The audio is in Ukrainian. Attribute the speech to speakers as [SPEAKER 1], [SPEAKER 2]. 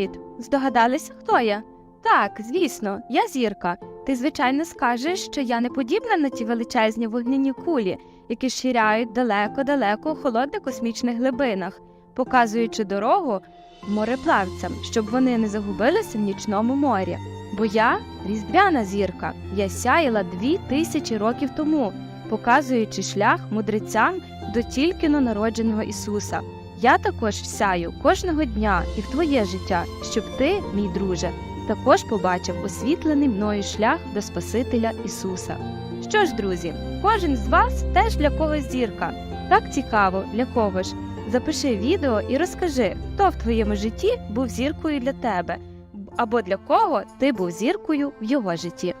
[SPEAKER 1] Привіт! Здогадалися, хто я? Так, звісно, я зірка. Ти, звичайно, скажеш, що я не подібна на ті величезні вогняні кулі, які ширяють далеко-далеко у холодних космічних глибинах, показуючи дорогу мореплавцям, щоб вони не загубилися в нічному морі. Бо я різдвяна зірка, я сяяла дві тисячі років тому, показуючи шлях мудрецям до тільки но народженого Ісуса. Я також сяю кожного дня і в твоє життя, щоб ти, мій друже, також побачив освітлений мною шлях до Спасителя Ісуса. Що ж, друзі, кожен з вас теж для когось зірка. Так цікаво, для кого ж. Запиши відео і розкажи, хто в твоєму житті був зіркою для тебе, або для кого ти був зіркою в його житті.